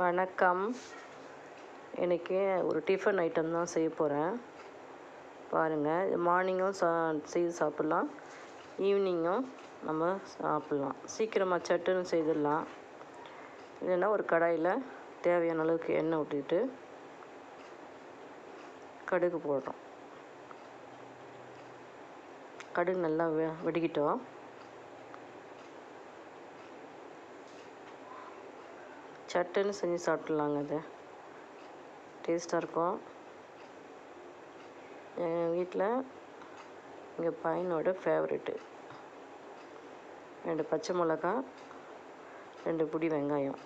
வணக்கம். இன்றைக்கி ஒரு டிஃபன் ஐட்டம் தான் செய்ய போகிறேன் பாருங்கள் மார்னிங்கும் சா செய்து சாப்பிட்லாம். ஈவினிங்கும் நம்ம சாப்பிட்லாம். சீக்கிரமாக சட்டுன்னு செய்திடலாம். இல்லைன்னா ஒரு கடாயில் தேவையான அளவுக்கு எண்ணெய் விட்டுட்டு கடுகு போடுறோம். கடுகு நல்லா வெ வெடிக்கிட்டோம். சட்டுன்னு செஞ்சு சாப்பிட்லாங்க அது. டேஸ்ட்டாக இருக்கும். எங்கள் வீட்டில் எங்கள் பையனோட ஃபேவரெட்டு ரெண்டு பச்சை மிளகா ரெண்டு பிடி வெங்காயம்.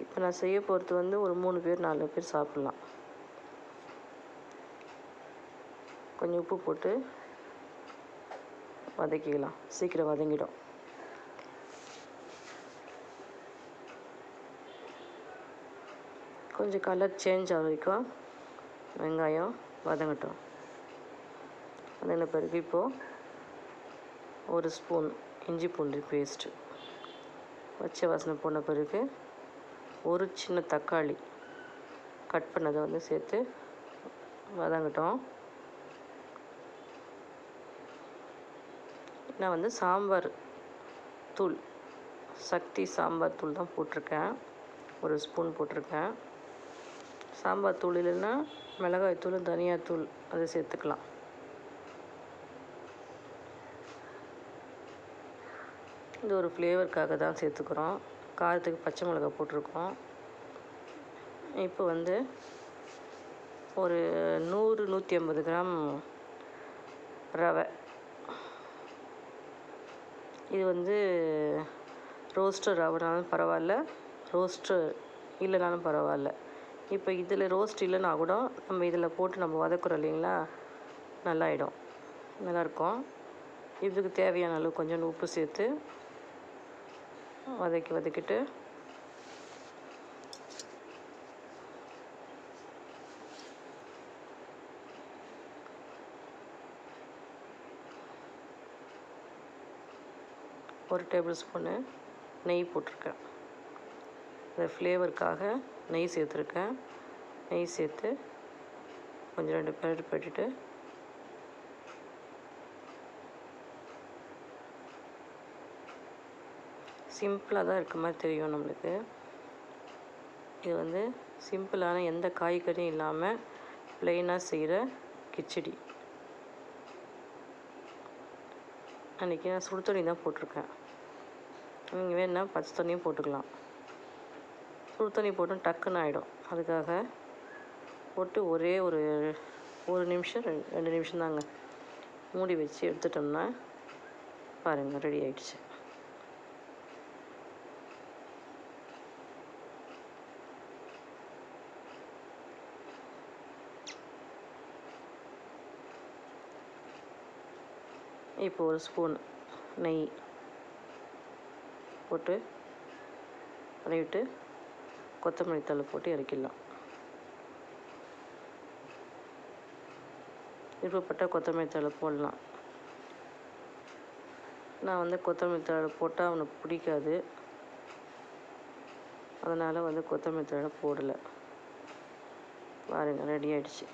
இப்போ நான் செய்ய போகிறது வந்து ஒரு மூணு பேர் நாலு பேர் சாப்பிட்லாம். கொஞ்சம் உப்பு போட்டு வதக்கிக்கலாம். சீக்கிரம் வதங்கிடும். கொஞ்சம் கலர் சேஞ்ச் ஆக வரைக்கும் வெங்காயம் வதங்கட்டும். அதில் பிறகு இப்போது ஒரு ஸ்பூன் இஞ்சி பூண்டு பேஸ்ட்டு பச்சை வாசனை போன பிறகு ஒரு சின்ன தக்காளி கட் பண்ணதை வந்து சேர்த்து வதங்கட்டும். நான் வந்து சாம்பார் தூள் சக்தி சாம்பார் தூள் தான் போட்டிருக்கேன். ஒரு ஸ்பூன் போட்டிருக்கேன். சாம்பார் தூள் இல்லைன்னா மிளகாய் தூள் தனியாத்தூள் அதை சேர்த்துக்கலாம். இது ஒரு ஃப்ளேவருக்காக தான் சேர்த்துக்கிறோம். காரத்துக்கு பச்சை மிளகாய் போட்டிருக்கோம். இப்போ வந்து ஒரு நூறு நூற்றி ஐம்பது கிராம் ரவை. இது வந்து ரோஸ்டர் ரவைனாலும் பரவாயில்ல ரோஸ்டர் இல்லைனாலும் பரவாயில்ல. இப்போ இதில் ரோஸ்ட் இல்லைனா கூட நம்ம இதில் போட்டு நம்ம வதக்குறோம் இல்லைங்களா? நல்லாயிடும். நல்லாயிருக்கும். இதுக்கு தேவையான அளவு கொஞ்சம் உப்பு சேர்த்து வதக்கி வதக்கிட்டு ஒரு டேபிள் ஸ்பூனு நெய் போட்டிருக்கேன். இந்த ஃப்ளேவருக்காக நெய் சேர்த்துருக்கேன். நெய் சேர்த்து கொஞ்சம் ரெண்டு பேரட் போட்டுட்டு சிம்பிளாக தான் இருக்க மாதிரி தெரியும் நம்மளுக்கு. இது வந்து சிம்பிளான எந்த காய்கறியும் இல்லாமல் ப்ளெயினாக செய்கிற கிச்சடி. அன்றைக்கி நான் சுடு தண்ணி தான் போட்டிருக்கேன். நீங்கள் வேணால் பச்சை தண்ணியும் போட்டுக்கலாம். சுடு தண்ணி போட்டும் டக்குன்னு ஆகிடும் அதுக்காக போட்டு ஒரே ஒரு ஒரு நிமிஷம் ரெண்டு ரெண்டு நிமிஷம் தாங்க மூடி வச்சு எடுத்துட்டோம்னா பாருங்கள் ரெடி ஆயிடுச்சு. இப்போ ஒரு ஸ்பூன் நெய் போட்டு விட்டு கொத்தமல்லி தழை போட்டு இறக்கிடலாம். விருப்பப்பட்ட கொத்தமல்லி தழை போடலாம். நான் வந்து கொத்தமல்லி தழை போட்டால் அவனுக்கு பிடிக்காது. அதனால் வந்து கொத்தமல்லி தழை போடலை. பாருங்கள் ரெடி ஆகிடுச்சு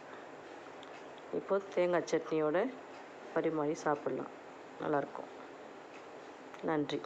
இப்போது தேங்காய் சட்னியோட பரிமாறி சாப்பிட்லாம். நல்லாயிருக்கும் நன்றி.